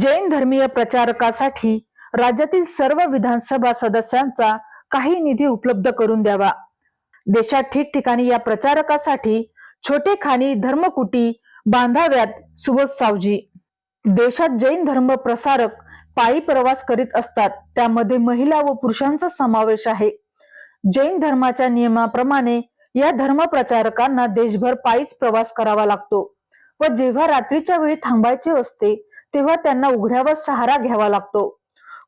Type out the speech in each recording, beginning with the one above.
जैन धर्मीय प्रचारकासाठी राज्यातील सर्व विधानसभा सदस्यांचा काही निधी उपलब्ध करून द्यावा. देशात ठिकठिकाणी या प्रचारकासाठी छोटे खाणी धर्मकुटी बांधाव्यात सुबोध सावजी. देशात जैन धर्म प्रसारक पायी प्रवास करीत असतात त्यामध्ये महिला व पुरुषांचा समावेश आहे. जैन धर्माच्या नियमाप्रमाणे या धर्म प्रचारकांना देशभर पायीच प्रवास करावा लागतो व जेव्हा रात्रीच्या वेळी थांबायचे असते तेव्हा त्यांना उघड्यावर सहारा घ्यावा लागतो.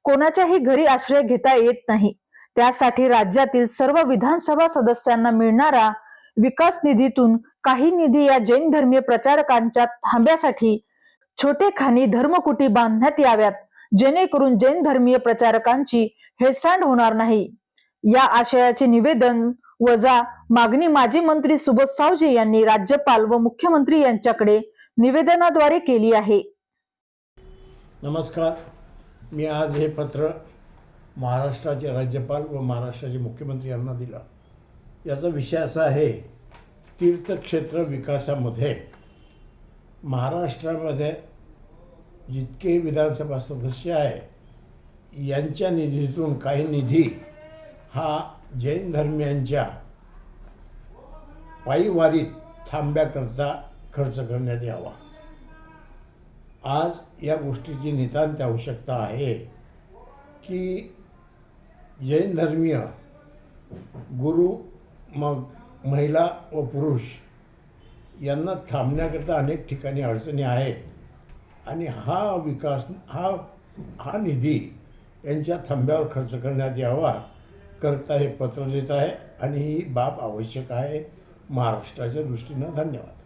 कोणाच्याही घरी आश्रय घेता येत नाही. त्यासाठी राज्यातील सर्व विधानसभा सदस्यांना मिळणारा विकास निधीतून काही निधी या जैन धर्मीय प्रचारकांच्या थांब्यासाठी छोटे खाणी धर्मकुटी बांधण्यात याव्यात जेणेकरून जैन धर्मीय प्रचारकांची हेळसांड होणार नाही. या आशयाचे निवेदन वजा मागणी माजी मंत्री सुबोध सावजी यांनी राज्यपाल व मुख्यमंत्री यांच्याकडे निवेदनाद्वारे केली आहे. नमस्कार. मी आज हे पत्र महाराष्ट्राचे राज्यपाल व महाराष्ट्राचे मुख्यमंत्री यांना दिलं. याचा विषय असा आहे तीर्थक्षेत्र विकासामध्ये महाराष्ट्रामध्ये जितके विधानसभा सदस्य आहे यांच्या निधीतून काही निधी हा जैन धर्मियांच्या पायीवारीत थांब्याकरता खर्च करण्यात यावा. आज या गोष्टीची नितांत आवश्यकता आहे की जैन धर्मीय गुरु मग महिला व पुरुष यांना थांबण्याकरता अनेक ठिकाणी अडचणी आहेत. आणि हा विकास हा हा निधी यांच्या थांब्यावर खर्च करण्यात यावा करता हे पत्र देत आहे. आणि ही बाब आवश्यक आहे. महाराष्ट्राच्या दृष्टीनं धन्यवाद.